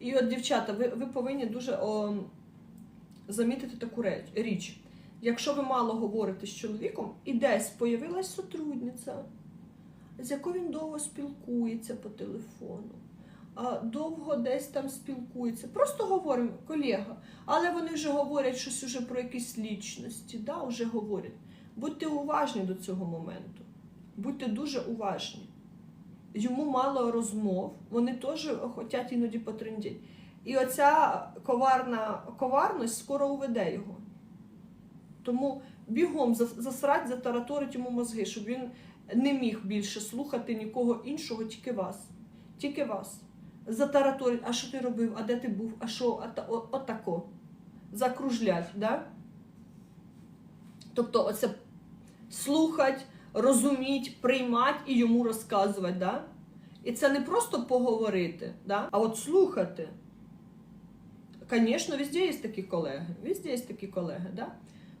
І от, дівчата, ви, ви повинні дуже о, замітити таку річ. Якщо ви мало говорите з чоловіком, і десь появилась сотрудниця, з якою він довго спілкується по телефону, довго десь там спілкується. Просто говоримо, колега, але вони вже говорять щось уже про якісь лічності, да, вже говорять. Будьте уважні до цього моменту. Будьте дуже уважні. Йому мало розмов, вони теж хочуть іноді потрендіти. І оця коварна коварність скоро уведе його. Тому бігом засрать, затараторить йому мозги, щоб він не міг більше слухати нікого іншого, тільки вас. Тільки вас. Затараторить, а що ти робив, а де ти був, а що, а та, о, отако. Закружлять, да? Тобто, оце слухать, розуміть, приймати і йому розказувати, да? І це не просто поговорити, да? а от слухати. Звісно, везде є такі колеги. Везде є такі колеги, да?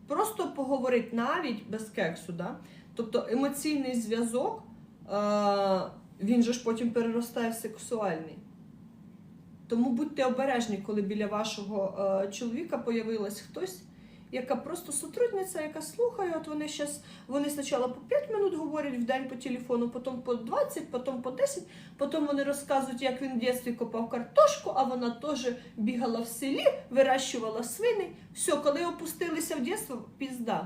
Просто поговорити навіть без кексу, да? тобто емоційний зв'язок, е- він же ж потім переростає в сексуальний. Тому будьте обережні, коли біля вашого е, чоловіка появилась хтось, яка просто сотрудниця, яка слухає. От вони щас, вони спочатку по 5 минут говорять в день по телефону, потім по 20, потім по 10, потім вони розказують, як він в дитинстві копав картошку, а вона теж бігала в селі, вирощувала свини. Все, коли опустилися в дитинство, пізда.